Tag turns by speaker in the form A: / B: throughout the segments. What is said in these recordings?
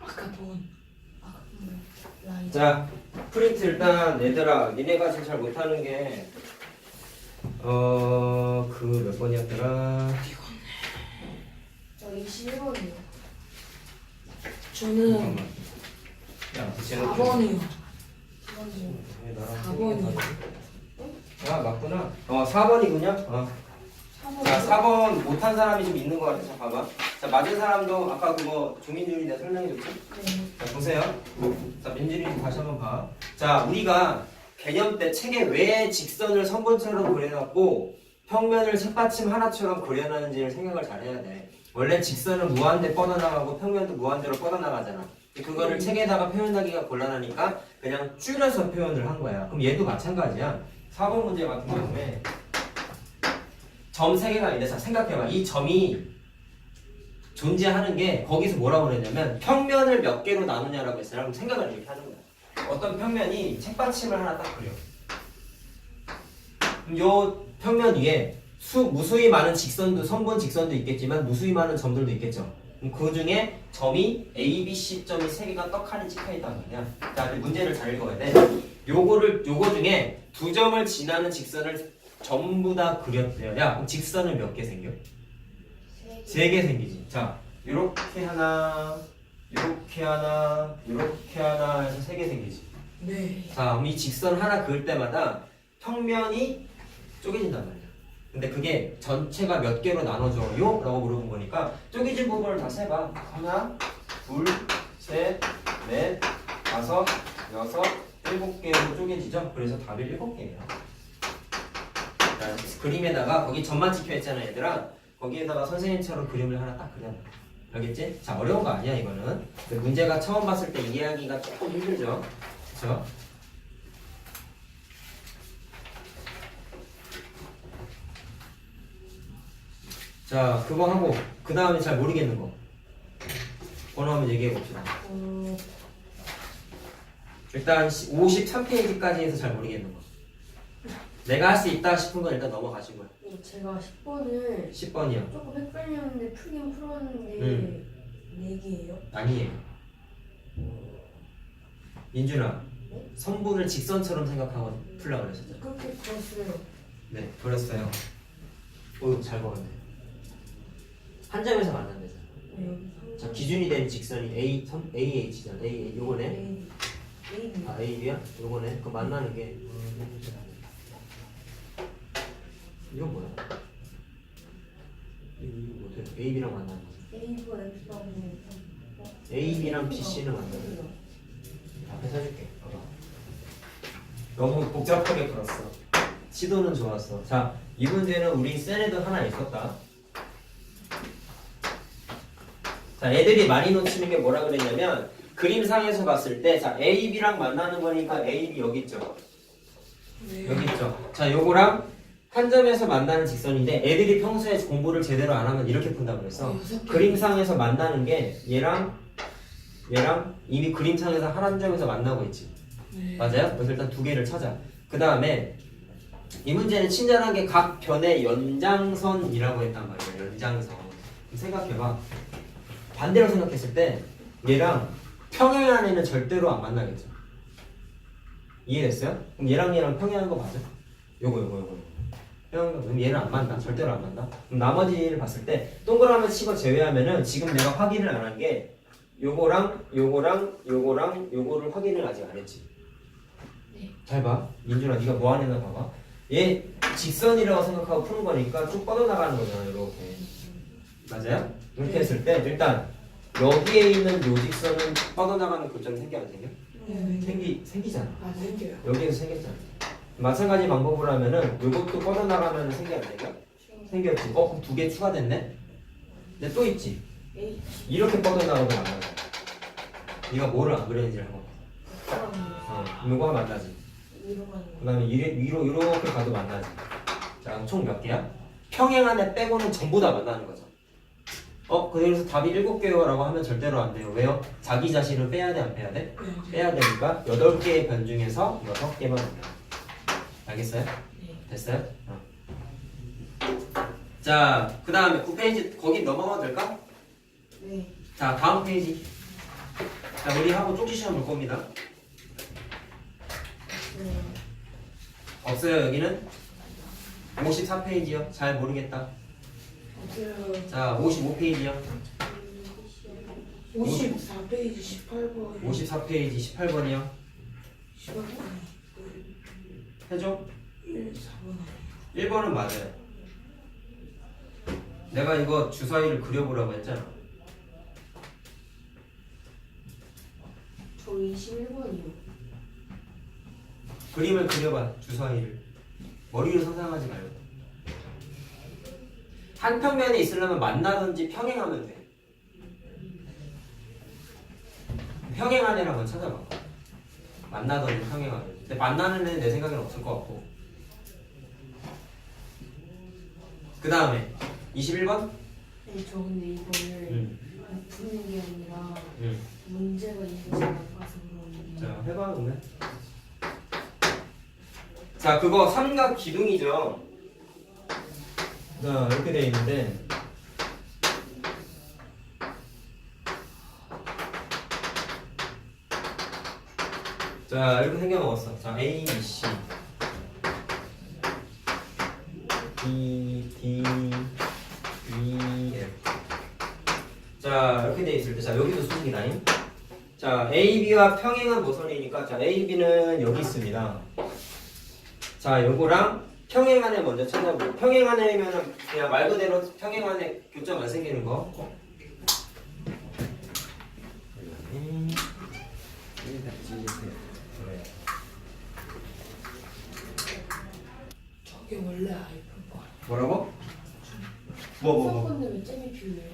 A: 아까 본. 아까 본 라인.
B: 자, 프린트 일단 얘들아, 니네가 지금 잘 못하는 게, 어, 그 몇 번이었더라?
C: 저 21번이요.
A: 저는
B: 잠깐만. 야, 쟤는
A: 4번이요.
B: 왜 나랑
A: 4번이요.
B: 아, 맞구나. 어, 4번이군요. 어. 자, 4번 못한 사람이 좀 있는 것 같아. 자, 봐봐. 자, 맞은 사람도 아까 그거 조민준이 내가 설명해줬지?
C: 네.
B: 자, 보세요. 자, 민준이 다시 한번 봐. 자, 우리가 개념 때 책에 왜 직선을 선분처럼 그려놨고 평면을 책받침 하나처럼 그려놨는지를 생각을 잘 해야 돼. 원래 직선은 무한대 뻗어나가고 평면도 무한대로 뻗어나가잖아. 그거를 책에다가 표현하기가 곤란하니까 그냥 줄여서 표현을 한 거야. 그럼 얘도 마찬가지야. 4번 문제 같은 경우에 점 3개가 있는데 자 생각해봐. 이 점이 존재하는 게 거기서 뭐라고 그랬냐면 평면을 몇 개로 나누냐라고 했어요. 그럼 생각을 이렇게 하는 거야. 어떤 평면이 책받침을 하나 딱 그려. 그럼 요 평면 위에 수, 무수히 많은 직선도 선분 직선도 있겠지만 무수히 많은 점들도 있겠죠. 그 중에 점이 A, B, C 점이 세 개가 떡하니 찍혀 있다는 거냐. 자, 문제를 잘 읽어야 돼. 요거를 요거 중에 두 점을 지나는 직선을 전부 다 그렸대요. 야, 그럼 직선은 몇 개 생겨? 세 개 생기지. 자, 요렇게 하나, 요렇게 하나, 요렇게 하나 해서 세 개 생기지.
A: 네.
B: 자, 그럼 이 직선 하나 그을 때마다 평면이 쪼개진단 말이야. 근데 그게 전체가 몇 개로 나눠져요? 라고 물어본 거니까 쪼개진 부분을 다 세봐. 하나, 둘, 셋, 넷, 다섯, 여섯, 일곱 개로 쪼개지죠? 그래서 답이 일곱 개예요. 자, 그림에다가 거기 점만 찍혀 있잖아, 얘들아. 거기에다가 선생님처럼 그림을 하나 딱 그려놔. 알겠지? 자, 어려운 거 아니야, 이거는. 근데 문제가 처음 봤을 때 이해하기가 조금 힘들죠? 그쵸? 자, 그거 하고 그 다음에 잘 모르겠는 거. 번호 한번 얘기해 봅시다.
C: 어,
B: 일단 53페이지까지 해서 잘 모르겠는 거. 내가 할 수 있다 싶은 건 일단 넘어가시고요.
C: 어, 제가 10번을
B: 10번이요.
C: 조금 헷갈렸는데 풀긴 풀었는데
B: 음.
C: 4개예요.
B: 아니에요. 민준아, 선분을 직선처럼 생각하고 풀라고 그러셨죠?
C: 그렇게 풀었어요.
B: 네, 그랬어요. 오, 잘 먹었네. 한 점에서 만난대잖아.
C: 네, 여기
B: 자, 기준이 된 직선이 A, 선, AH잖아. A, 요거네.
C: A, A,
B: 아, AB야? 요거네. 그 만나는 게 이건 뭐야? 이거 이거 뭐야? AB랑 만나는 거.
C: A가 X하고
B: AB랑 BC는 만나는 거. 앞에 써줄게. 봐봐. 너무 복잡하게 풀었어. 시도는 좋았어. 자, 이 문제는 우리 센에도 하나 있었다. 자, 애들이 많이 놓치는 게 뭐라 그랬냐면 그림상에서 봤을 때, 자, AB랑 만나는 거니까 AB 여기 있죠.
A: 네.
B: 여기 있죠. 자, 요거랑 한 점에서 만나는 직선인데 애들이 평소에 공부를 제대로 안 하면 이렇게 푼다고 그랬어.
A: 개.
B: 그림상에서 만나는 게 얘랑 얘랑 이미 그림상에서 한 점에서 만나고 있지.
A: 네.
B: 맞아요? 그래서 일단 두 개를 찾아. 그 다음에 이 문제는 친절하게 각 변의 연장선이라고 했단 말이에요. 연장선. 생각해봐. 반대로 생각했을 때 얘랑 평행 안에는 절대로 안 만나겠죠. 이해됐어요? 그럼 얘랑 얘랑 평행한 거 맞아? 요거 요거 요거. 그럼 얘는 안 만나. 절대로 안 만나. 그럼 나머지를 봤을 때 동그라미 치고 제외하면은 지금 내가 확인을 안 한 게 요거랑 요거랑 요거랑 요거를 확인을 아직 안 했지.
A: 네.
B: 잘 봐. 민준아 네가 뭐 하는가 봐봐. 얘 직선이라고 생각하고 푸는 거니까 쭉 뻗어나가는 거잖아 이렇게. 맞아요? 이렇게
A: 네.
B: 했을 때 일단 여기에 있는 요 직선은 뻗어나가는 교점이 생겨 안 생겨?
A: 네.
B: 생기 생기잖아.
A: 아, 생겨요.
B: 여기에서 생겼잖아. 마찬가지 방법으로 하면은 요것도 뻗어나가면 생겨 안 생겨? 생겼지. 어 그럼 두 개 추가됐네? 근데 또 있지. 이렇게 뻗어나가도 만나요. 네가 뭐를 안 그렸는지를 한번. 어, 요거가 만나지. 그 다음에 위로 이렇게 가도 만나지. 자, 그럼 총몇 개야? 평행 안에 빼고는 전부 다 만나는 거죠. 어, 그래서 답이 일곱 개요라고 하면 절대로 안 돼요. 왜요? 자기 자신을 빼야 돼, 안 빼야 돼?
A: 네.
B: 빼야 되니까 여덟 개의 변 중에서 여섯 개만 만나. 알겠어요?
A: 네.
B: 됐어요? 어. 자, 그 다음에 9페이지 거기 넘어가도 될까?
C: 네.
B: 자 다음 페이지 자 우리 하고 쪽지 시험 볼 겁니다
C: 네.
B: 없어요 여기는 54페이지요 잘 모르겠다? 자 55페이지요
A: 54페이지 18번
B: 54페이지 18번이요
A: 18번
B: 해줘?
A: 1, 4번
B: 1번은 맞아요. 내가 이거 주사위를 그려보라고 했잖아.
C: 저 21번이요.
B: 그림을 그려봐 주사위를. 머리로 상상하지 말고. 한 평면에 있으려면 만나든지 평행하면 돼. 한번 찾아봐 만나든지 평행하면 근데 만나는 애는 내 생각엔 없을 것 같고 그 다음에 21번?
C: 네, 저 근데 이거를
B: 응.
C: 푸는 게 아니라
B: 응.
C: 문제가 있는지 안 봐서 그러는데.
B: 자 해봐 그러면 자 그거 삼각 기둥이죠 자 이렇게 돼 있는데 자 이렇게 생겨 먹었어. 자 A, B, C. D, D, E, F. 자 이렇게 돼 있을 때 자 여기도 수직이다잉 자, AB와 평행한 모서리니까 자, AB는 여기 있습니다. 자, 요거랑 평행한 애 먼저 찾아보고 평행한 애면은 그냥 말 그대로 평행한 애 교점 안 생기는 거.
A: 저게 원래 아이폰 거
B: 뭐라고? 뭐 뭐 뭐?
C: 건데 왜 잼이 필요해요?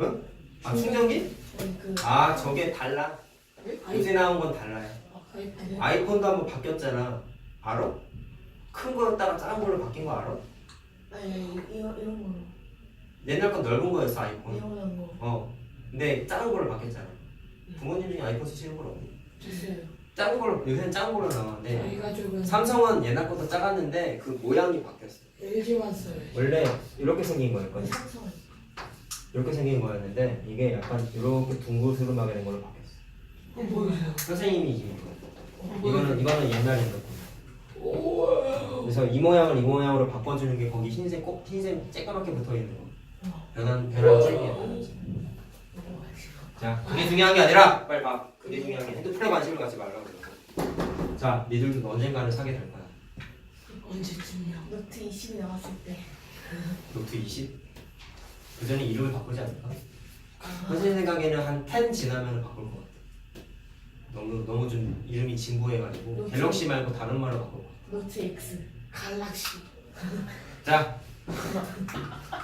B: 응? 아, 충전기?
C: 저희 그
B: 아, 저게 달라. 요새
A: 아이,
B: 나온 건 달라요.
A: 아이폰
B: 아이폰도 한번 바뀌었잖아. 알아? 큰 거였다가 작은 걸로 바뀐 거 알아?
C: 아니 이거 이런 거
B: 옛날 건 넓은 거였어, 아이폰.
C: 이런 거
B: 어. 근데 작은 걸로 바뀌었잖아. 부모님 중에 아이폰 쓰시는 분 없니?
A: 주세요
B: 작은 걸로 요새는 작은 걸로 나왔는데
A: 저희 가족은
B: 삼성은 옛날 것도 작았는데 그 모양이 바뀌었어.
A: LG만 써요
B: 원래 이렇게 생긴 거였거든.
C: 삼성
B: 이렇게 생긴 거였는데 이게 약간 이렇게 둥글스름하게 된 걸로 바뀌었어.
A: 어 뭐예요?
B: 선생님이 이거.
A: 어,
B: 이거는 이거는 옛날 옛거고
A: 오
B: 그래서 이 모양을 이 모양으로 바꿔주는 게 거기 흰색 꼭 흰색 쬐까맣게 붙어 있는 거. 변한 변한 잭이야. 자, 그게 중요한 게 아니라 빨리 봐. 그게 중요한 게 핸드폰에 관심을 갖지 말라고. 자, 니들도 언젠가는 사게 될 거야.
A: 언제쯤이요?
C: 노트 20이 나왔을 때
B: 노트 20? 그 전에 이름을 바꾸지 않을까?
A: 아,
B: 선생님 생각에는 한 10 지나면 바꿀 것 같아. 너무 너무 좀 이름이 진부해가지고 갤럭시 말고 다른 말로 바꿀 것 같아.
C: 노트 X
A: 갈락시
B: 자,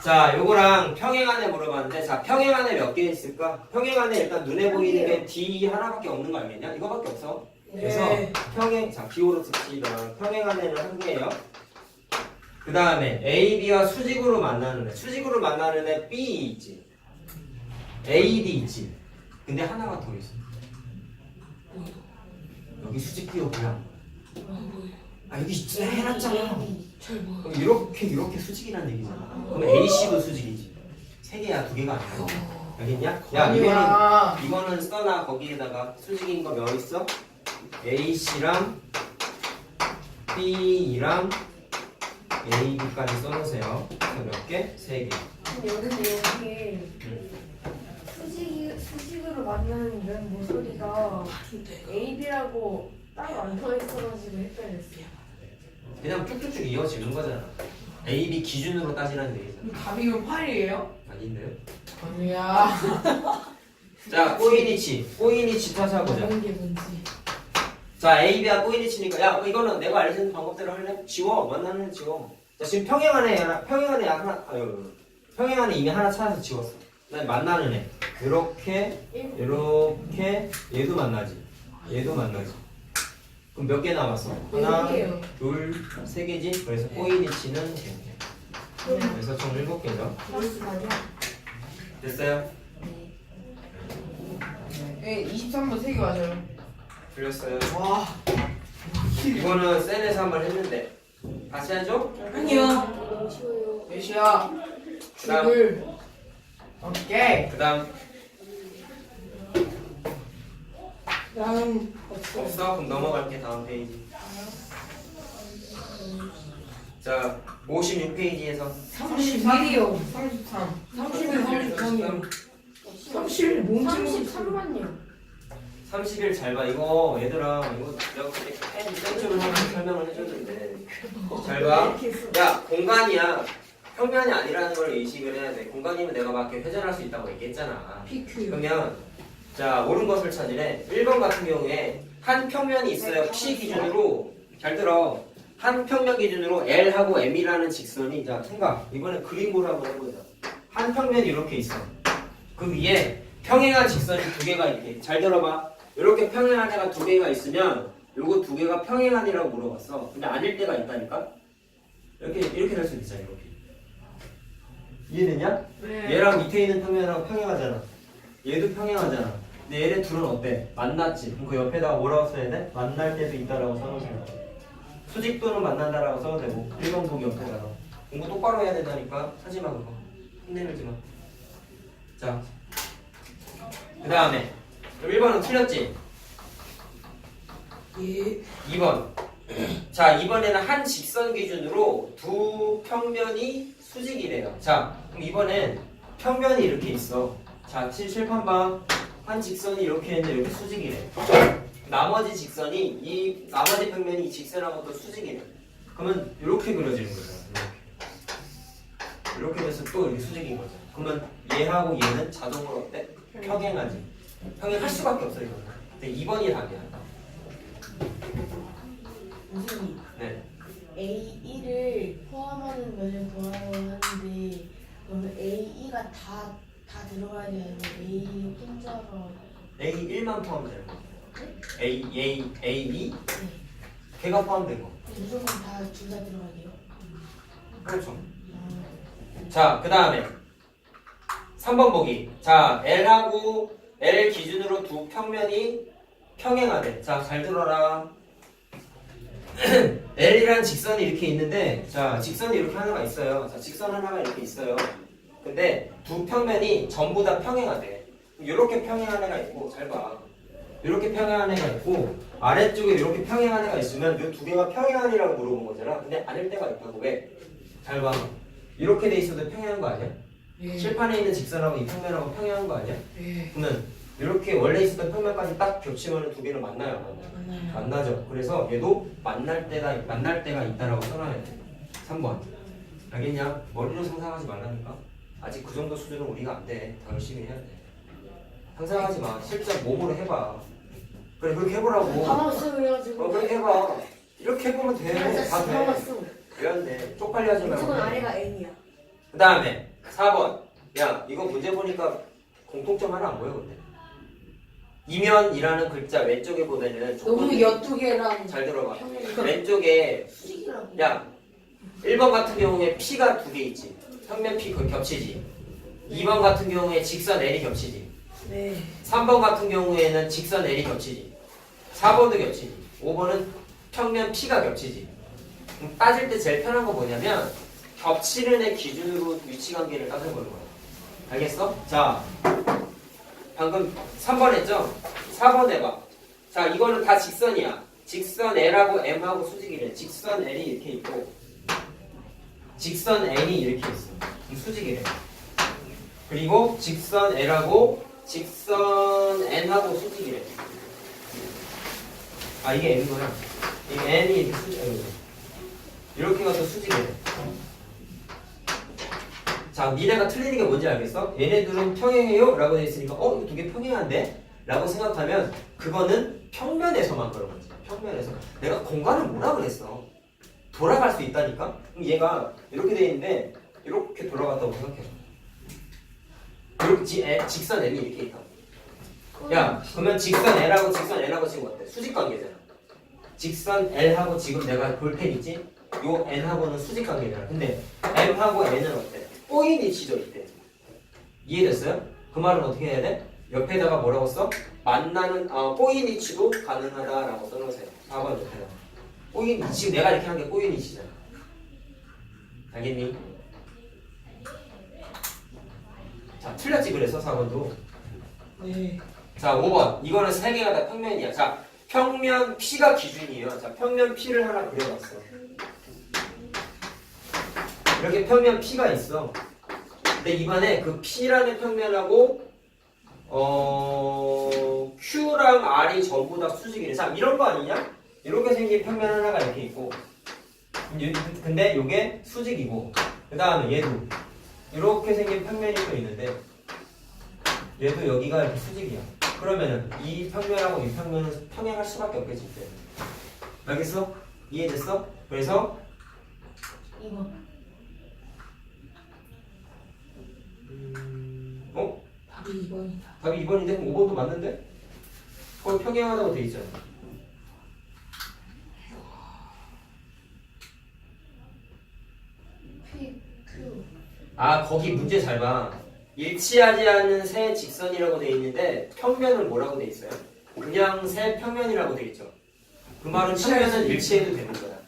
B: 자, 요거랑 평행안에 물어봤는데, 자, 평행안에 몇 개 있을까? 평행안에 일단 눈에 보이는 게 D 하나밖에 없는 거 알겠냐? 이거밖에 없어. 그래서
A: 네.
B: 평행, 자, 기호로 씁시다. 평행안에는 한 개예요. 그 다음에 A, B와 수직으로 만나는 애. 수직으로 만나는 애 B 있지. A, D 있지. 근데 하나가 더 있어. 여기 수직 기호 뭐야?
A: 아?
B: 아, 여기. 해놨잖아. 그럼 이렇게 이렇게 수직이라는 얘기잖아. 그럼 AC도 수직이지. 세 개야 두 개가 아니야. 알겠냐? 야 이거는 이거는 써놔 거기에다가 수직인 거 몇 있어? AC랑 B랑 AB까지 써놓으세요. 몇 개? 세 개.
C: 근데 여기서 여기에 수직 수직으로 만나는 면 모서리가
A: 근데
C: AB라고 따로 안서 있어가지고 헷갈렸어요.
B: 그냥 쭉쭉쭉 이어지는 거잖아. AB 기준으로 따지라는 얘기잖아.
A: 답이면 8이에요?
B: 아닌데요?
A: 아니야
B: 자, 꼬이니치. 꼬이니치 타자보자.
A: 다른 게 뭔지
B: 자, AB와 꼬이니치니까 야, 이거는 내가 알려준 방법대로 할래? 지워. 만나는 애 지워. 자, 지금 평행안에 하나, 평행안에 하나, 아유, 평행안에 이미 하나 찾아서 지웠어. 그다음에 만나는 애. 이렇게, 이렇게, 얘도 만나지. 얘도 만나지. 그럼 몇 개 남았어? 하나,
C: 개요.
B: 둘, 세 개지? 그래서 꼬이니치는 개. 그래서 총 일곱 개죠. 됐어요?
A: 네 23번 3개 맞아요
B: 돌렸어요.
A: 와.
B: 이거는 센에서 한 번 했는데 다시 하죠?
A: 아니요. 예시야.
B: 그다음
A: 줄. 오케이.
B: 그다음
A: 다음. 없어?
B: 그럼 넘어갈게 다음 페이지. 자 56페이지에서
A: 31이요. 33. 31, 33. 31 뭔지 모르겠어요.
C: 33만요.
B: 30일 잘 봐. 이거 얘들아, 이거 내가 그때 펜 센스를 하면 설명을 해줬는데 잘 봐. 야, 공간이야. 평면이 아니라는 걸 인식을 해야 돼. 공간이면 내가 막 이렇게 회전할 수 있다고 얘기했잖아.
A: PQ.
B: 그러면 자 옳은 것을 찾으래 1번 같은 경우에 한 평면이 있어요 P 기준으로 잘 들어 한 평면 기준으로 L하고 M이라는 직선이 자 생각 이번에 그림으로 한번 해보자 한 평면이 이렇게 있어 그 위에 평행한 직선이 두 개가 이렇게 잘 들어봐 이렇게 평행한 애가 두 개가 있으면 요거 두 개가 평행한이라고 물어봤어 근데 아닐 때가 있다니까 이렇게 이렇게 될 수 있잖아 이렇게 이해되냐?
A: 네.
B: 얘랑 밑에 있는 평면하고 평행하잖아. 얘도 평행하잖아. 근데 얘네 둘은 어때? 만났지. 그럼 그 옆에다가 뭐라고 써야 돼? 만날 때도 있다라고 써놓으세요. 수직도는 만난다라고 써도 되고 1번 보기 옆에다가 공부 똑바로 해야 된다니까 하지 마 그거. 힘내밀지 마. 자, 그 다음에 1번은 틀렸지?
A: 예.
B: 2번. 자, 이번에는 한 직선 기준으로 두 평면이 수직이래요. 자, 그럼 이번엔 평면이 이렇게 있어. 자, 칠- 칠판 봐. 한 직선이 이렇게 있는데 여기 수직이래. 나머지 직선이 이 나머지 평면이 이 직선하고 또 수직이래. 그러면 이렇게 그려지는 거잖아. 이렇게. 이렇게 돼서 또 이렇게 수직인 거죠. 그러면 얘하고 얘는 자동으로 어때? 평행하지. 평행할 수밖에 없어 이거는. 근데 2번이 답이야.
C: 선생님,
B: 네.
C: A1을 포함하는 면을 구하려고 하는데 그러면 A2가 다, 다 들어가야 되는데 A 혼자가
B: A1만 포함되는 거. A, A, A2?
C: 네.
B: 걔가 포함되고.
C: 무조건 다 둘 다 들어가야 돼요?
B: 그렇죠.
C: 아,
B: 자, 그 다음에 3번 보기. 자, L하고 L 기준으로 두 평면이 평행하대. 자, 잘 들어라. L이라는 직선이 이렇게 있는데, 자, 직선이 이렇게 하나가 있어요. 자, 직선 하나가 이렇게 있어요. 근데 두 평면이 전부 다 평행하대. 이렇게 평행한 애가 있고, 잘 봐. 이렇게 평행한 애가 있고, 아래쪽에 이렇게 평행한 애가 있으면 이 두 개가 평행한이라고 물어본 거잖아. 근데 아닐 때가 있다고. 왜? 잘 봐. 이렇게 돼 있어도 평행한 거 아니야?
A: 예.
B: 칠판에 있는 직선하고 이 평면하고 평행한 거 아니야?
A: 예.
B: 그러면 이렇게 원래 있었던 평면까지 딱 겹치면 두 개는 만나요, 안 만나요?
C: 맞나요?
B: 만나죠. 그래서 얘도 만날 때가 만날 때가 있다라고 써놔야 돼. 3번. 알겠냐? 머리로 상상하지 말라니까. 아직 그 정도 수준은 우리가 안 돼. 더 열심히 해야 돼. 상상하지 마. 실제 몸으로 해봐. 그래 그렇게 해보라고.
C: 다 나왔어 그래가지고
B: 어 그렇게 해봐. 이렇게 해보면 돼.
C: 다다
B: 돼.
C: 나왔어
B: 왜안 돼? 쪽팔리 하지 말고.
C: 이쪽은 아래가 N이야
B: 그 다음에 4번. 야 이거 문제 보니까 공통점 하나 안 보여 근데. 이면이라는 글자 왼쪽에 보면은
A: 너무
B: 조금
A: 여투개랑
B: 잘 들어봐. 왼쪽에
C: 수직이라고.
B: 야 1번 같은 경우에 P가 두 개 있지. 평면 P 그 겹치지. 2번 같은 경우에 직선 L이 겹치지.
A: 네.
B: 3번 같은 경우에는 직선 L이 겹치지. 4번도 겹치지. 5번은 평면 P가 겹치지. 그럼 따질 때 제일 편한 거 뭐냐면 겹치는 애 기준으로 위치관계를 따져보는 거야 알겠어? 자 방금 3번 했죠? 4번 해봐. 자 이거는 다 직선이야. 직선 L하고 M하고 수직이래. 직선 L이 이렇게 있고 직선 N이 이렇게 있어. 수직이래. 그리고 직선 L하고 직선 N하고 수직이래. 아 이게 N이구나. 이게 N이 이렇게 수직 아이고. 이렇게 가서 수직이래 자 니네가 틀리는 게 뭔지 알겠어? 얘네들은 평행해요? 라고 돼 있으니까 어? 이거 두 개 평행한데? 라고 생각하면 그거는 평면에서만 그런 거지 평면에서 내가 공간을 뭐라 그랬어 돌아갈 수 있다니까? 그럼 얘가 이렇게 돼 있는데 이렇게 돌아갔다고 생각해 이렇게 지, 에, 직선 N이 이렇게 있다 야 그러면 직선 L하고 직선 N하고 지금 어때? 수직 관계잖아 직선 L하고 지금 내가 볼펜 있지? 요 N하고는 수직 관계잖아 근데 M하고 N은 어때? 꼬인 위치죠 이때 이해됐어요? 그 말은 어떻게 해야 돼? 옆에다가 뭐라고 써? 만나는 어, 꼬인 위치도 가능하다라고 써놓으세요 4번 옆에다 꼬인 위치 지금 내가 이렇게 한 게 꼬인 위치잖아 알겠니? 자 틀렸지 그래서 4번도
A: 네.
B: 자 자, 5번. 이거는 세 개가 다 평면이야. 자, 평면 P가 기준이에요. 자, 평면 P를 하나 그려봤어. 이렇게 평면 P가 있어. 근데 이번에 그 P라는 평면하고 어 Q랑 R이 전부 다 수직이래. 자, 이런 거 아니냐? 이렇게 생긴 평면 하나가 이렇게 있고. 이- 근데 이게 수직이고. 그 다음에 얘도 이렇게 생긴 평면이 또 있는데 얘도 여기가 이렇게 수직이야. 그러면은 이 평면하고 이 평면은 평행할 수밖에 없겠지. 알겠어? 이해됐어? 그래서
C: 2번.
B: 어?
A: 답이 2번이다.
B: 답이 2번인데 그럼 5번도 맞는데? 거기 평행하다고 돼 있잖아.
C: P, Q.
B: 아 거기 문제 잘 봐. 일치하지 않는 세 직선이라고 돼 있는데 평면은 뭐라고 돼 있어요? 그냥 세 평면이라고 돼 있죠. 그 말은 평면은 일치해도 되는 거야.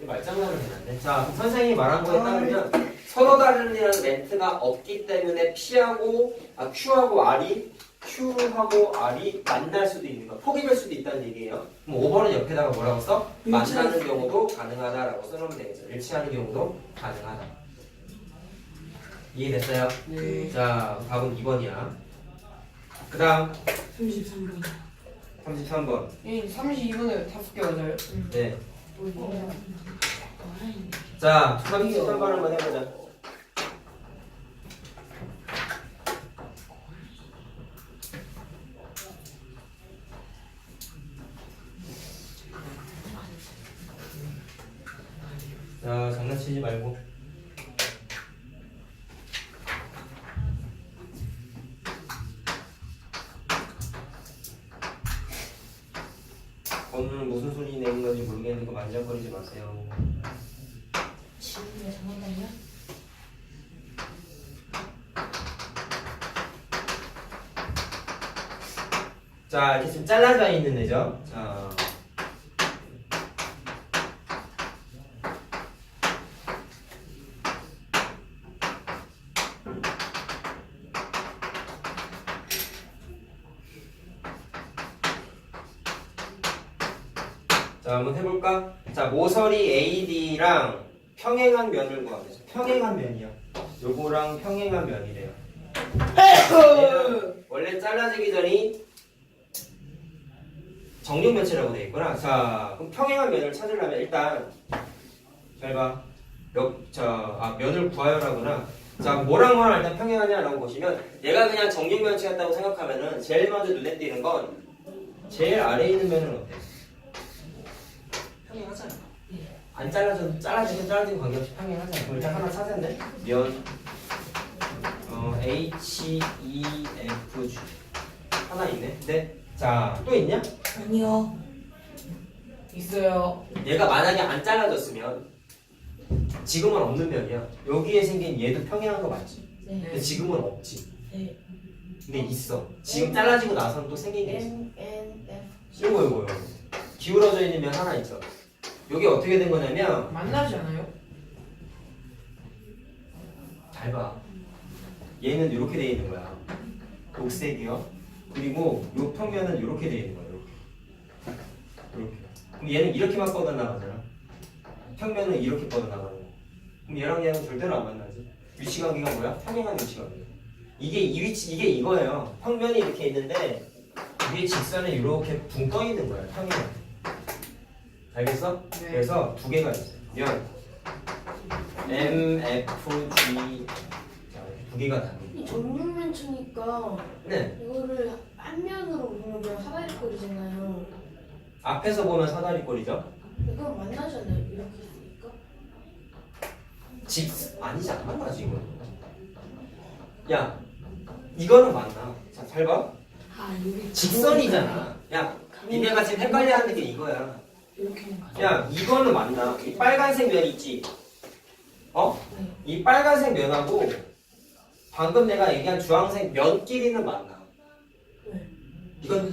B: 이 말장난을 해놨네. 자 그럼 선생님이 말한 거에 따르면 서로 다른이라는 멘트가 없기 때문에 P하고 아 Q하고 R이 Q하고 R이 만날 수도 있는 거, 포기될 수도 있다는 얘기예요. 그럼 5번은 옆에다가 뭐라고 써? 만나는 경우도 가능하다라고 써놓으면 되겠죠. 일치하는 경우도 가능하다. 이해됐어요?
A: 네.
B: 자, 답은 2번이야. 그 다음
A: 33번.
B: 33번.
D: 이 32분에 다섯 개 맞아요?
B: 네.
A: 어,
B: 자, 33번 한번 해보자. 자, 장난치지 말고. 오늘 무슨 소리 내는 건지 모르겠는 거 만져버리지 마세요.
C: 지금의 정답이야?
B: 자, 이렇게 지금 잘라져 있는 애죠. 자. 자, 한번 해볼까? 자, 모서리 AD랑 평행한 면을 구하면 돼. 평행한 면이요. 요거랑 평행한 면이래요. 얘는 원래 잘라지기 전이 정육 면체라고 되어 있구나. 자, 그럼 평행한 면을 찾으려면 일단 잘 봐. 몇, 자, 아, 면을 구하여라구나. 자, 뭐랑 뭐랑 일단 평행하냐라고 보시면 얘가 그냥 정육 면체였다고 생각하면은 제일 먼저 눈에 띄는 건 제일 아래에 있는 면은 어때? 평행하잖아. 안 잘라져도 잘라지긴 잘라지긴 관계없이 평행하잖아. 그럼 일단 하나 돼. 면 어, H, E, F, G 하나 있네. 네. 자, 또 있냐?
A: 아니요.
D: 있어요.
B: 얘가 만약에 안 잘라졌으면 지금은 없는 면이야. 여기에 생긴 얘도 평행한 거 맞지?
C: 네.
B: 근데 지금은 없지.
C: 네.
B: 근데 있어. 지금 잘라지고 나서는 또 생긴 게 있어.
C: N, N, F.
B: 이거 이거 이거. 기울어져 있는 면 하나 있어. 여기 어떻게 된 거냐면
D: 만나지 않아요?
B: 잘 봐. 얘는 이렇게 돼 있는 거야. 녹색이요. 그리고 요 평면은 이렇게 돼 있는 거야. 이렇게. 이렇게. 그럼 얘는 이렇게만 뻗어 나가잖아. 평면은 이렇게 뻗어 나가는 거. 그럼 얘랑 얘는 절대로 안 만나지. 위치관계가 뭐야? 평행한 위치관계. 이게 이 위치 이게 이거예요. 평면이 이렇게 있는데 위에 직선은 이렇게 붕 떠 있는 거야. 평행. 알겠어?
D: 네.
B: 그래서 두 개가 있어요. 면 M, F, G 자, 두 개가 다.
C: 이 정육면 치니까
B: 네.
C: 이거를 한 면으로 보면 그냥 사다리꼴이잖아요.
B: 앞에서 보면 사다리꼴이죠.
C: 이건 만나잖아요. 이렇게 있으니까.
B: 직 아니지 안 만나지 이거. 야, 이거는 맞나? 자, 잘 봐.
A: 아, 여기
B: 직선이잖아. 야, 니네가 지금 헷갈려하는 게 이거야.
A: 이렇게는 가죠.
B: 야, 이거는 맞나? 이 빨간색 면 있지? 어?
C: 네.
B: 이 빨간색 면하고 방금 내가 얘기한 주황색 면끼리는 맞나?
C: 네.
B: 이건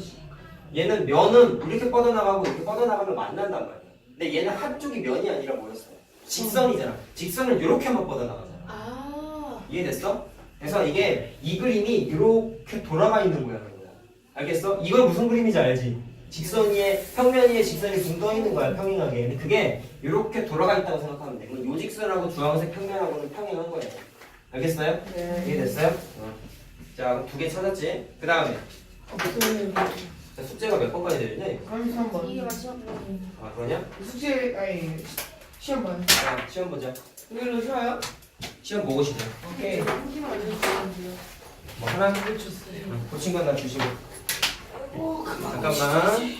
B: 얘는 면은 이렇게 뻗어나가고 이렇게 뻗어나가면 만난단 말이야. 근데 얘는 한쪽이 면이 아니라 뭐였어? 직선이잖아. 직선은 이렇게만 뻗어나가잖아.
C: 아,
B: 이해됐어? 그래서 이게 이 그림이 이렇게 돌아가 있는 모양인 거야. 알겠어? 이건 무슨 그림인지 알지? 직선 위에 평면 위에 직선이 붕떠 있는 거야 평행하게. 근데 그게 이렇게 돌아가 있다고 생각하면 돼. 그럼 요 직선하고 주황색 평면하고는 평행한 거예요. 알겠어요?
D: 네.
B: 이해됐어요? 어. 자, 두개 찾았지? 그 다음에
D: 없어요.
B: 자, 숙제가 몇 번까지 되냐? 이거?
D: 33번.
C: 이게 마지막 부분이에요.
B: 아, 그러냐?
D: 숙제 아니 시험 번.
B: 자, 시험 보자.
D: 이걸로 쉬어요?
B: 시험 보고 싶어.
D: 오케이.
B: 뭐 하나?
A: 줬어요.
B: 응, 고친 건 나 주시고.
A: 오, 그만.
B: 잠깐만.